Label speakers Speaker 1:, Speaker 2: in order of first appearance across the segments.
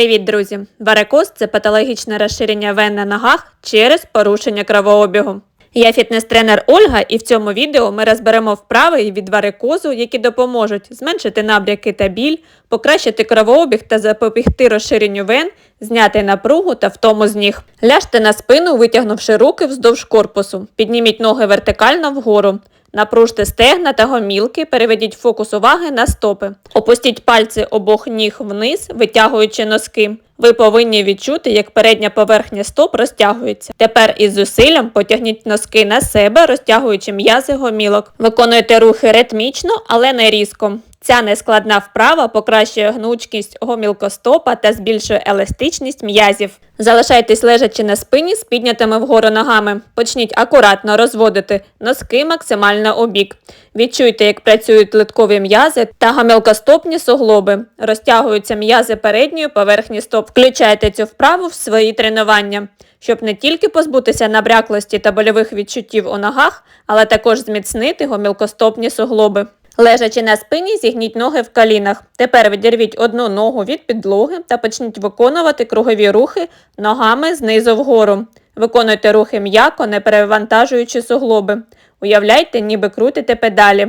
Speaker 1: Привіт, друзі! Варикоз – це патологічне розширення вен на ногах через порушення кровообігу. Я фітнес-тренер Ольга, і в цьому відео ми розберемо вправи від варикозу, які допоможуть зменшити набряки та біль, покращити кровообіг та запобігти розширенню вен, зняти напругу та втому з ніг. Ляжте на спину, витягнувши руки вздовж корпусу. Підніміть ноги вертикально вгору. Напружте стегна та гомілки, переведіть фокус уваги на стопи. Опустіть пальці обох ніг вниз, витягуючи носки. Ви повинні відчути, як передня поверхня стоп розтягується. Тепер із зусиллям потягніть носки на себе, розтягуючи м'язи гомілок. Виконуйте рухи ритмічно, але не різко. Ця нескладна вправа покращує гнучкість гомілкостопа та збільшує еластичність м'язів. Залишайтесь лежачи на спині з піднятими вгору ногами. Почніть акуратно розводити носки максимально у бік. Відчуйте, як працюють литкові м'язи та гомілкостопні суглоби. Розтягуються м'язи передньої поверхні стоп. Включайте цю вправу в свої тренування, щоб не тільки позбутися набряклості та больових відчуттів у ногах, але також зміцнити гомілкостопні суглоби. Лежачи на спині, зігніть ноги в колінах. Тепер відірвіть одну ногу від підлоги та почніть виконувати кругові рухи ногами знизу вгору. Виконуйте рухи м'яко, не перевантажуючи суглоби. Уявляйте, ніби крутите педалі.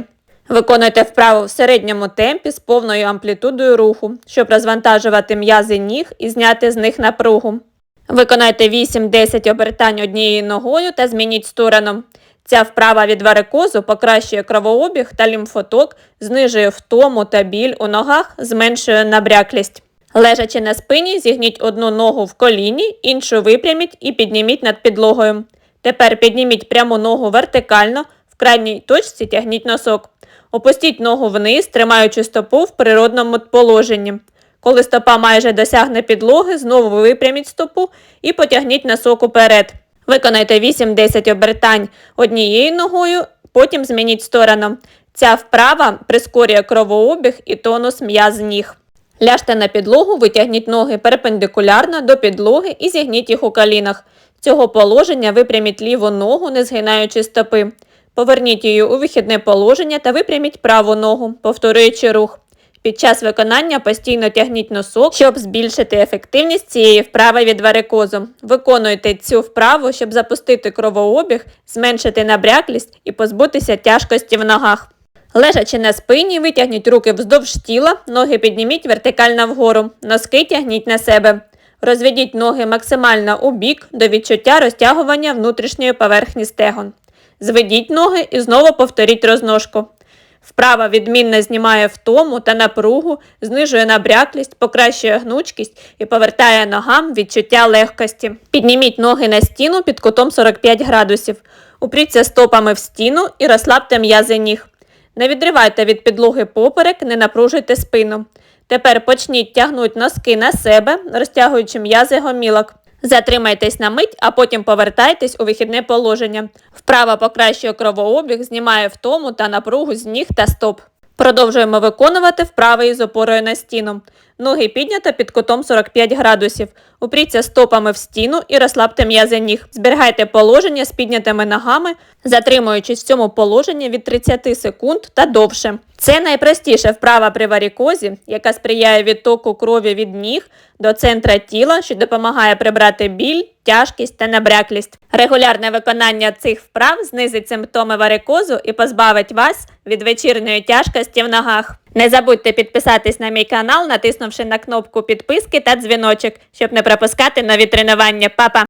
Speaker 1: Виконуйте вправу в середньому темпі з повною амплітудою руху, щоб розвантажувати м'язи ніг і зняти з них напругу. Виконайте 8-10 обертань однією ногою та змініть сторону. Ця вправа від варикозу покращує кровообіг та лімфоток, знижує втому та біль у ногах, зменшує набряклість. Лежачи на спині, зігніть одну ногу в коліні, іншу випряміть і підніміть над підлогою. Тепер підніміть пряму ногу вертикально, в крайній точці тягніть носок. Опустіть ногу вниз, тримаючи стопу в природному положенні. Коли стопа майже досягне підлоги, знову випряміть стопу і потягніть носок уперед. Виконайте 8-10 обертань однією ногою, потім змініть сторону. Ця вправа прискорює кровообіг і тонус м'яз ніг. Ляжте на підлогу, витягніть ноги перпендикулярно до підлоги і зігніть їх у колінах. Цього положення випряміть ліву ногу, не згинаючи стопи. Поверніть її у вихідне положення та випряміть праву ногу, повторюючи рух. Під час виконання постійно тягніть носок, щоб збільшити ефективність цієї вправи від варикозу. Виконуйте цю вправу, щоб запустити кровообіг, зменшити набряклість і позбутися тяжкості в ногах. Лежачи на спині, витягніть руки вздовж тіла, ноги підніміть вертикально вгору, носки тягніть на себе. Розведіть ноги максимально у бік до відчуття розтягування внутрішньої поверхні стегон. Зведіть ноги і знову повторіть розножку. Вправа відмінно знімає втому та напругу, знижує набряклість, покращує гнучкість і повертає ногам відчуття легкості. Підніміть ноги на стіну під кутом 45 градусів. Упріться стопами в стіну і розслабте м'язи ніг. Не відривайте від підлоги поперек, не напружуйте спину. Тепер почніть тягнути носки на себе, розтягуючи м'язи гомілок. Затримайтесь на мить, а потім повертайтесь у вихідне положення. Вправа покращує кровообіг, знімає втому та напругу з ніг та стоп. Продовжуємо виконувати вправи із опорою на стіну. Ноги піднято під кутом 45 градусів. Упріться стопами в стіну і розслабте м'язи ніг. Зберігайте положення з піднятими ногами, затримуючись в цьому положенні від 30 секунд та довше. Це найпростіша вправа при варікозі, яка сприяє відтоку крові від ніг до центра тіла, що допомагає прибрати біль, тяжкість та набряклість. Регулярне виконання цих вправ знизить симптоми варикозу і позбавить вас від вечірньої тяжкості в ногах. Не забудьте підписатись на мій канал, натиснувши на кнопку підписки та дзвіночок, щоб не пропускати нові тренування. Па-па!